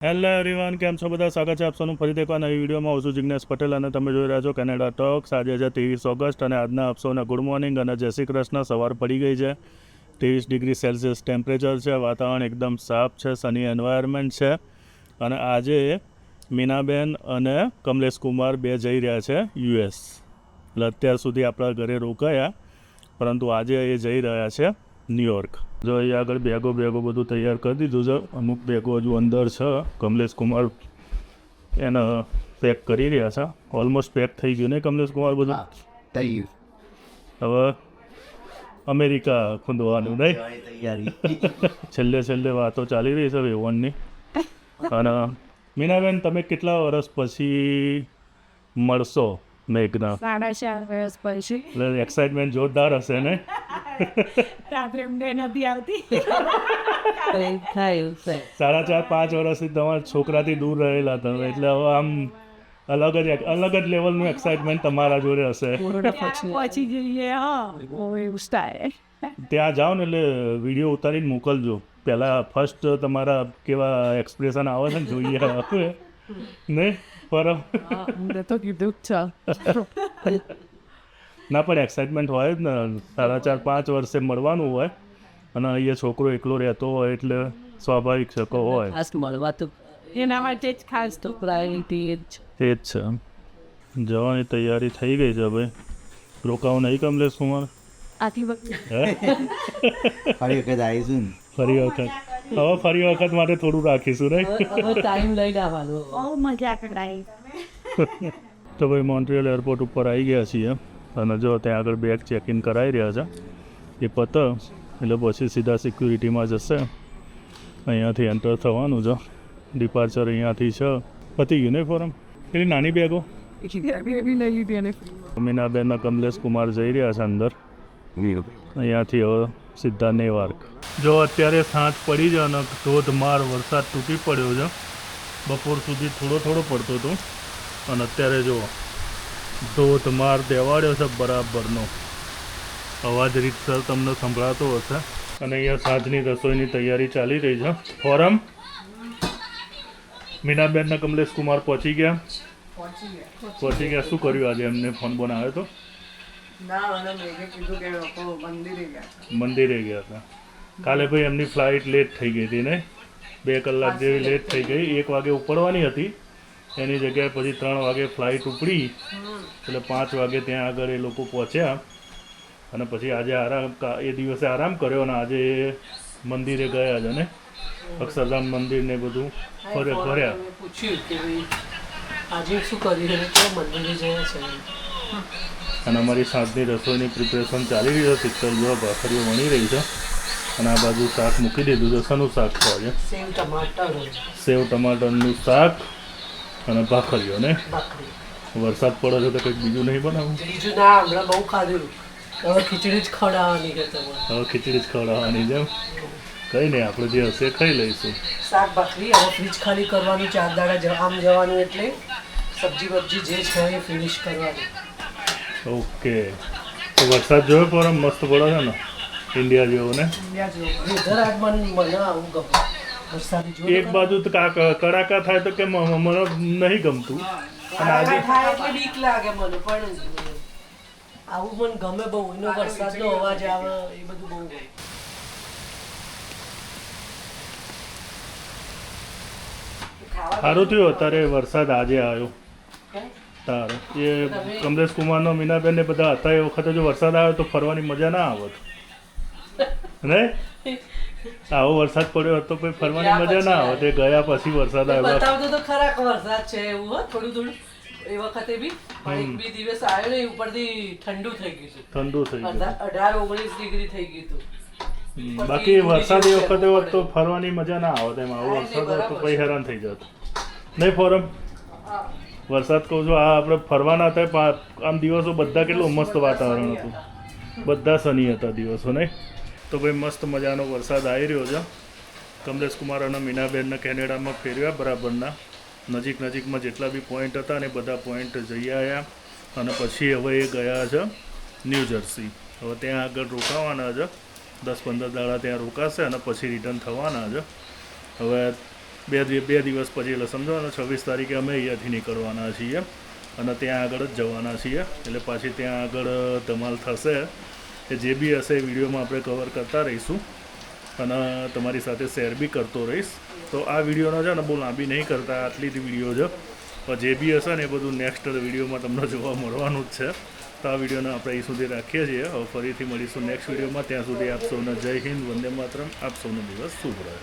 Hello everyone કેમ છો બધા? સ્વાગત છે આપ સૌનું ફરીથી એકવાર નવી વિડીયોમાં. હું છું જિજ્ઞેશ પટેલ અને તમે જોઈ રહ્યા છો કેનેડા ટોક્સ આજે છે ત્રેવીસ ઓગસ્ટ અને આજના આપ ગુડ મોર્નિંગ અને જય શ્રી કૃષ્ણ. સવાર પડી ગઈ છે. ત્રેવીસ ડિગ્રી સેલ્સિયસ ટેમ્પરેચર છે. વાતાવરણ એકદમ સાફ છે. સની એન્વાયરમેન્ટ છે. અને આજે મીનાબેન અને કમલેશ કુમાર બે જઈ રહ્યા છે યુએસ એટલે અત્યાર સુધી આપણા ઘરે રોકાયા, પરંતુ આજે એ જઈ રહ્યા છે. ન્યુયોર્ક જો અહીંયા આગળ બેગો બેગો બધું તૈયાર કરી દીધું છે. અમુક બેગો હજુ અંદર છે. કમલેશ કુમાર એને પેક કરી રહ્યા છે. ઓલમોસ્ટ પેક થઈ ગયું ને કમલેશ કુમાર બધું? થઈ ગયું. હવે અમેરિકા ખૂંદવાનું નહીં? છેલ્લે છેલ્લે વાતો ચાલી રહી છે વેવણની અને મીનાબેન તમે કેટલા વર્ષ પછી મળશો? મેઘના. સાડા ચાર વર્ષ પછી. એટલે એક્સાઇટમેન્ટ જોરદાર હશે ને? રાત્રે ઊંઘે નથી આવતી. સાડા ચાર પાંચ વર્ષથી તમારા છોકરાથી દૂર રહેલા તમે એટલે હવે આમ અલગ જ અલગ જ લેવલનું એક્સાઇટમેન્ટ તમારા જોડે હશે. પહોંચી જઈએ હા. ત્યાં જાઓ ને એટલે વીડિયો ઉતારીને મોકલજો. પહેલાં ફર્સ્ટ તમારા કેવા એક્સપ્રેશન આવે છે ને જોઈએ. હવે નહીં પર અમને તો કીધું છે ના પણ એક્સાઇટમેન્ટ હોય જ ને સાડા ચાર પાંચ વર્ષે મળવાનું હોય અને અહીંયા છોકરો એકલો રહેતો હોય એટલે સ્વાભાવિક શકો હોય ખાસ મળવા તો એના માટે જ ખાસ તો પ્રાયોરિટી એ જ એ જ છે જવાની તૈયારી થઈ ગઈ છે ભાઈ રોકાવું નહીં કમલેશ કુમાર આથી હે ફરી વખત આવીશું ફરી વખત હવે ફરી વખત માટે થોડું રાખીશું રાઈટ ટાઈમ લઈને આવવાનો. બહુ મજા કરાઈ તો ભાઈ મોન્ટ્રિયલ એરપોર્ટ ઉપર આવી ગયા છીએ. અને જો ત્યાં આગળ બેગ ચેક ઇન કરાવી રહ્યા છે. એ પત એટલે પછી સીધા સિક્યુરિટીમાં જશે. અહીંયાથી એન્ટર થવાનું છે. ડિપાર્ચર અહીંયાથી છે. પતી યુનિફોર્મ એટલી નાની બેગો મીનાબેન કમલેશ કુમાર જઈ રહ્યા છે અંદર. અહીંયાથી હવે સીધા નેવાર્ક જો અત્યારે સાંજ પડી છે અને ધોધમાર વરસાદ તૂટી પડ્યો છે બપોર સુધી થોડો થોડો પડતો હતો. અને અત્યારે જો ધોધમાર દેવાડ્યો છે બરાબરનો. અવાજ રીતસર તમને સંભળાતો હશે. અને અહીંયા સાંજની રસોઈની તૈયારી ચાલી રહી છે. ફોરમ? મીનાબેન ને કમલેશ કુમાર પહોંચી ગયા. પહોંચી ગયા. શું કર્યું આજે? એમને ફોન બોન આવ્યો તો મંદિરે ગયા હતા. કાલે ભાઈ એમની ફ્લાઇટ લેટ થઈ ગઈ હતી ને? બે કલાક જેવી લેટ થઈ ગઈ. એક વાગે ઉપડવાની હતી. એની જગ્યાએ પછી ત્રણ વાગે ફ્લાઇટ ઉપડી. એટલે પાંચ વાગે ત્યાં આગળ એ લોકો પહોંચ્યા. અને પછી આજે આરામ એ દિવસે આરામ કર્યો અને આજે મંદિરે ગયા છે ને? અક્ષરધામ મંદિર ને બધું ફરે ફર્યા. પૂછ્યું કે આજે શું કર્યું? અને મંદિરે ગયા છે? અને અમારી સાંજની રસોઈની પ્રિપેરેશન ચાલી રહી છે. સિત્તર જો ભાખરીઓ વણી રહી છે. અને આ બાજુ શાક મૂકી દીધું છે. શેનું શાક છે સેવ ટમાટર. સેવ ટમાટરનું શાક અને ભાખરીઓ ને? વરસાદ પડે છે તો કંઈક બીજું નહીં બનાવું? બીજું ના હમણાં બહુ ખાધું. હવે ખીચડી જ ખવડાવવાની કે હવે ખીચડી જ ખવડાવવાની જેમ કંઈ નહીં આપણે જે હશે ખાઈ લઈશું. શાક ભાખરી હવે ફ્રીજ ખાલી કરવાનું ચાર દાડા આમ જવાનું એટલે સબ્જી બબ્જી જે છે એ ફિનિશ કરવાની. ઓકે. તો વરસાદ જોયો પર મસ્ત પડે છે ને? ઇન્ડિયા જેવો ને? એક બાજુ તો કાક કડાકા થાય તો કે મને નહીં ગમતું. અને આજે બીક લાગે મને પણ આવું મને ગમે બહુ. એનો વરસાદનો અવાજ આવે એ બધું બહુ. સારું થયું અત્યારે વરસાદ આજે આવ્યો. તારે. એ કમલેશ કુમારનો મીનાબેન ને બધા હતા એ વખતે જો વરસાદ આવ્યો તો ફરવાની મજા ના આવત. ને? આવો વરસાદ પડ્યો હતો કોઈ ફરવાની મજા ના આવે. ગયા પછી વરસાદ આવ્યો. બતાવતો તો ખરાક વરસાદ છે એવું હો થોડું થોડું. એ વખતે બી. પણ એક બી દિવસ આવ્યો ને ઉપરથી ઠંડુ થઈ ગયું છે. ઠંડુ થઈ ગયું. અઢાર ઓગણીસ ડિગ્રી થઈ ગયું હતું. બાકી વરસાદ એ વખતે તો ફરવાની મજા ના આવત એમાં આવો વરસાદ તો પછી હેરાન થઈ જત. નહીં ફોરમ. વરસાદ કહું છું આ આપણે ફરવાના હતા આમ દિવસો બધા કેટલું મસ્ત વાતાવરણ હતું. બધા સની હતા દિવસો નહીં? તો ભાઈ મસ્ત મજાનો વરસાદ આવી રહ્યો છે. કમલેશ કુમાર અને મીનાબેનને કેનેડામાં ફેરવ્યા બરાબરના. નજીક નજીકમાં જેટલા બી પોઈન્ટ હતા ને બધા પોઈન્ટ જઈ આવ્યા અને પછી હવે એ ગયા છે ન્યૂ જર્સી હવે ત્યાં આગળ રોકાવાના છે. દસ પંદર દાડા ત્યાં રોકાશે અને પછી રિટર્ન થવાના છે. હવે બે બે દિવસ પછી એટલે સમજો અને છવ્વીસ તારીખે અમે અહીંયાથી નીકળવાના છીએ અને ત્યાં આગળ જ જવાના છીએ. એટલે પાછી ત્યાં આગળ ધમાલ થશે. કે જે બી હશે એ વિડીયોમાં આપણે કવર કરતા રહીશું. અને તમારી સાથે શેર બી કરતો રહીશ. તો આ વિડીયોનો છે ને બહુ લાંબી નહીં કરતા, આટલી જ વીડિયો છે. પણ જે બી હશે ને એ બધું નેક્સ્ટ વિડીયોમાં તમને જોવા મળવાનું જ છે. તો આ વિડીયોને આપણે અહીં સુધી રાખીએ છીએ. હવે ફરીથી મળીશું નેક્સ્ટ વિડીયોમાં. ત્યાં સુધી આપ સૌને જય હિન્દ, વંદે માતરમ. આપ સૌનો દિવસ શુભ રહે.